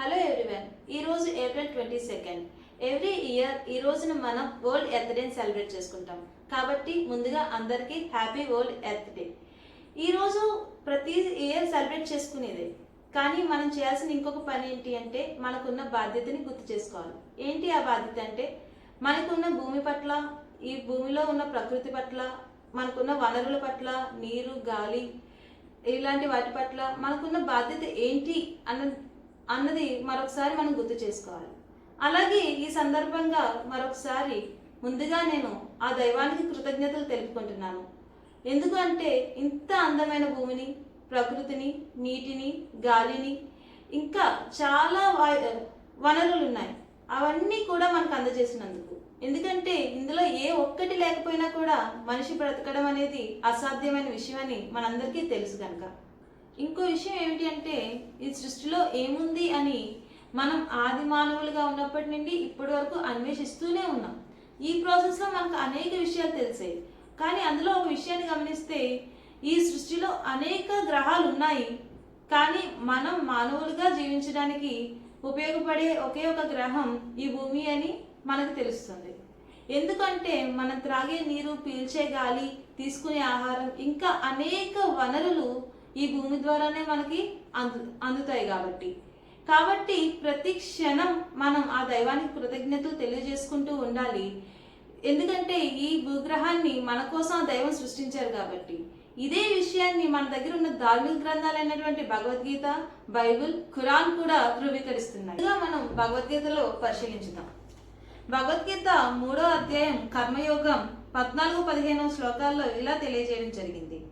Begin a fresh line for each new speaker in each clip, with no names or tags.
Hello everyone ఈరోజు April twenty second every year ఈ రోజున మనం వరల్డ్ ఎర్త్ డే సెలబ్రేట్ చేసుకుంటాం. కాబట్టి ముందుగా అందరికీ హ్యాపీ వరల్డ్ ఎర్త్ డే ఈరోజు ప్రతి ఇయర్ సెలబ్రేట్ చేసుకునేదే. కానీ మనం చేయాల్సిన ఇంకొక పని ఏంటి అంటే మనకున్న బాధ్యతని గుర్తు చేసుకోవాలి. ఏంటి ఆ బాధ్యత అంటే మనకున్న భూమి పట్ల ఈ భూమిలో ఉన్న ప్రకృతి పట్ల మనకున్న వనరుల పట్ల నీరు గాలి ఇలాంటి వాటి పట్ల మనకున్న బాధ్యత ఏంటి అన్న అన్నది మరొకసారి మనం గుర్తు చేసుకోవాలి. అలాగే ఈ సందర్భంగా మరొకసారి ముందుగా నేను ఆ దైవానికి కృతజ్ఞతలు తెలుపుకుంటున్నాను. ఎందుకంటే ఇంత అందమైన భూమిని ప్రకృతిని నీటిని గాలిని ఇంకా చాలా వనరులు ఉన్నాయి. అవన్నీ కూడా మనకు అందజేసినందుకు. ఎందుకంటే ఇందులో ఏ ఒక్కటి లేకపోయినా కూడా మనిషి బ్రతకడం అనేది అసాధ్యమైన విషయం అని మనందరికీ తెలుసు కనుక ఇంకో విషయం ఏమిటి అంటే ఈ సృష్టిలో ఏముంది అని మనం ఆది మానవులుగా ఉన్నప్పటి నుండి ఇప్పటి వరకు అన్వేషిస్తూనే ఉన్నాం. ఈ ప్రాసెస్లో మనకు అనేక విషయాలు తెలిసాయి. కానీ అందులో ఒక విషయాన్ని గమనిస్తే ఈ సృష్టిలో అనేక గ్రహాలు ఉన్నాయి. కానీ మనం మానవులుగా జీవించడానికి ఉపయోగపడే ఒకే ఒక గ్రహం ఈ భూమి అని మనకు తెలుస్తుంది. ఎందుకంటే మనం త్రాగే నీరు పీల్చే గాలి తీసుకునే ఆహారం ఇంకా అనేక వనరులు ఈ భూమి ద్వారానే మనకి అందు అందుతాయి కాబట్టి. కాబట్టి ప్రతి క్షణం మనం ఆ దైవానికి కృతజ్ఞతలు తెలియజేసుకుంటూ ఉండాలి. ఎందుకంటే ఈ భూగ్రహాన్ని మన కోసం ఆ దైవం సృష్టించారు కాబట్టి. ఇదే విషయాన్ని మన దగ్గర ఉన్న ధార్మిక గ్రంథాలైనటువంటి భగవద్గీత బైబిల్ ఖురాన్ కూడా ధృవీకరిస్తున్నాయి. మనం భగవద్గీతలో పరిశీలించుదాం. భగవద్గీత మూడో అధ్యాయం కర్మయోగం పద్నాలుగు పదిహేను శ్లోకాల్లో ఇలా తెలియజేయడం జరిగింది.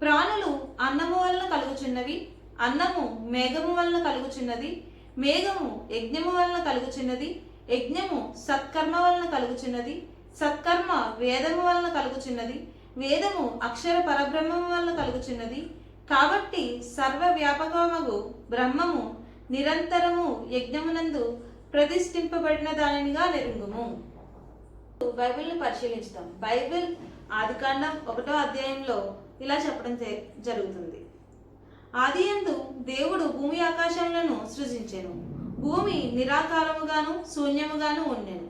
ప్రాణులు అన్నము వలన కలుగుచున్నవి అన్నము మేఘము వలన కలుగుచున్నది మేఘము యజ్ఞము వలన కలుగుచున్నది యజ్ఞము సత్కర్మ వలన కలుగుచున్నది సత్కర్మ వేదము వలన కలుగుచున్నది వేదము అక్షర పరబ్రహ్మము వలన కలుగుచున్నది. కాబట్టి సర్వ వ్యాపకమగు బ్రహ్మము నిరంతరము యజ్ఞమునందు ప్రతిష్ఠింపబడిన దానినిగా నెరుంగుము బైబిల్ని పరిశీలించుదాం. బైబిల్ ఆదికాండం ఒకటో అధ్యాయంలో ఇలా చెప్పడం జరుగుతుంది. ఆది ఎందు దేవుడు భూమి ఆకాశములను సృజించెను. భూమి నిరాకారముగాను శూన్యముగాను ఉండెను.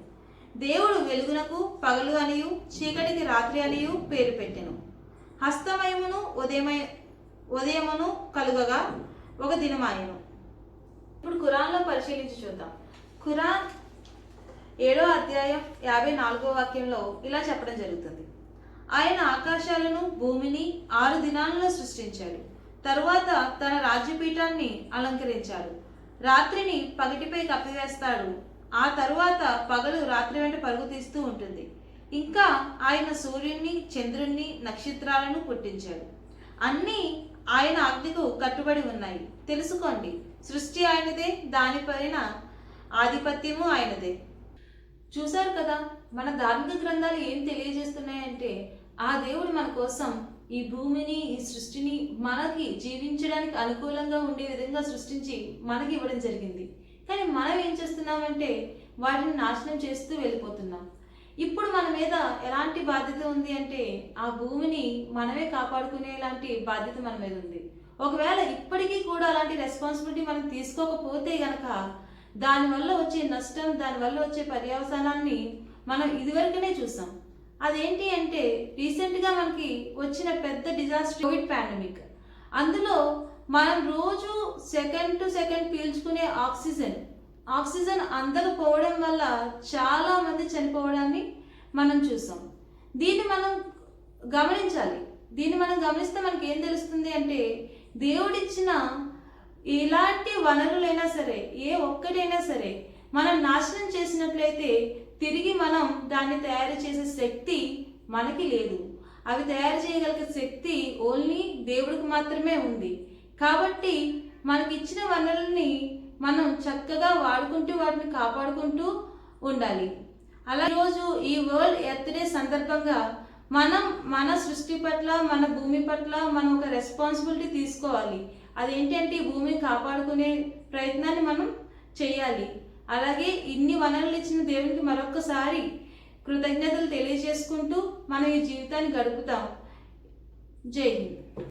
దేవుడు వెలుగునకు పగలు అనియు చీకటికి రాత్రి అనియు పేరు పెట్టెను. హస్తమయమును ఉదయమయ ఉదయమును కలుగగా ఒక దినమాయను. ఇప్పుడు ఖురాన్లో పరిశీలించి చూద్దాం. ఖురాన్ ఏడో అధ్యాయం యాభై నాలుగో వాక్యంలో ఇలా చెప్పడం జరుగుతుంది. ఆయన ఆకాశాలను భూమిని ఆరు దినాలలో సృష్టించాడు. తరువాత తన రాజ్యపీఠాన్ని అలంకరించాడు. రాత్రిని పగటిపై కప్పివేస్తాడు. ఆ తరువాత పగలు రాత్రి వెంట పరుగు తీస్తూ ఉంటుంది. ఇంకా ఆయన సూర్యుణ్ణి చంద్రుణ్ణి నక్షత్రాలను పుట్టించాడు. అన్నీ ఆయన ఆజ్ఞకు కట్టుబడి ఉన్నాయి. తెలుసుకోండి సృష్టి ఆయనదే దానిపైన ఆధిపత్యము ఆయనదే. చూశారు కదా మన ధార్మిక గ్రంథాలు ఏం తెలియజేస్తున్నాయంటే ఆ దేవుడు మన కోసం ఈ భూమిని ఈ సృష్టిని మనకి జీవించడానికి అనుకూలంగా ఉండే విధంగా సృష్టించి మనకి ఇవ్వడం జరిగింది. కానీ మనం ఏం చేస్తున్నామంటే వాటిని నాశనం చేస్తూ వెళ్ళిపోతున్నాం. ఇప్పుడు మన మీద ఎలాంటి బాధ్యత ఉంది అంటే ఆ భూమిని మనమే కాపాడుకునేలాంటి బాధ్యత మన మీద ఉంది. ఒకవేళ ఇప్పటికీ కూడా అలాంటి రెస్పాన్సిబిలిటీ మనం తీసుకోకపోతే గనక దానివల్ల వచ్చే నష్టం దానివల్ల వచ్చే పర్యవసానాన్ని మనం ఇదివరకునే చూసాం. అదేంటి అంటే రీసెంట్గా మనకి వచ్చిన పెద్ద డిజాస్టర్ కోవిడ్ పాండమిక్. అందులో మనం రోజు సెకండ్ టు సెకండ్ పీల్చుకునే ఆక్సిజన్. ఆక్సిజన్ అందకపోవడం వల్ల చాలా మంది చనిపోవడాన్ని మనం చూసాం. దీన్ని మనం గమనించాలి. దీన్ని మనం గమనిస్తే మనకి ఏం తెలుస్తుంది అంటే దేవుడిచ్చిన ఇలాంటి వనరులైనా సరే ఏ ఒక్కటైనా సరే మనం నాశనం చేసినట్లయితే తిరిగి మనం దాన్ని తయారు చేసే శక్తి మనకి లేదు. అవి తయారు చేయగలిగే శక్తి ఓన్లీ దేవుడికి మాత్రమే ఉంది. కాబట్టి మనకి ఇచ్చిన వనరుల్ని మనం చక్కగా వాడుకుంటూ వాటిని కాపాడుకుంటూ ఉండాలి. అలా రోజు ఈ వరల్డ్ ఎర్త్ డే సందర్భంగా మనం మన సృష్టి పట్ల మన భూమి పట్ల మనం ఒక రెస్పాన్సిబిలిటీ తీసుకోవాలి. అదేంటంటే ఈ భూమిని కాపాడుకునే ప్రయత్నాన్ని మనం చేయాలి. అలాగే ఇన్ని వనరులు ఇచ్చిన దేవునికి మరొకసారి కృతజ్ఞతలు తెలియజేసుకుంటూ మనం ఈ జీవితాన్ని గడుపుతాం. జై హింద్.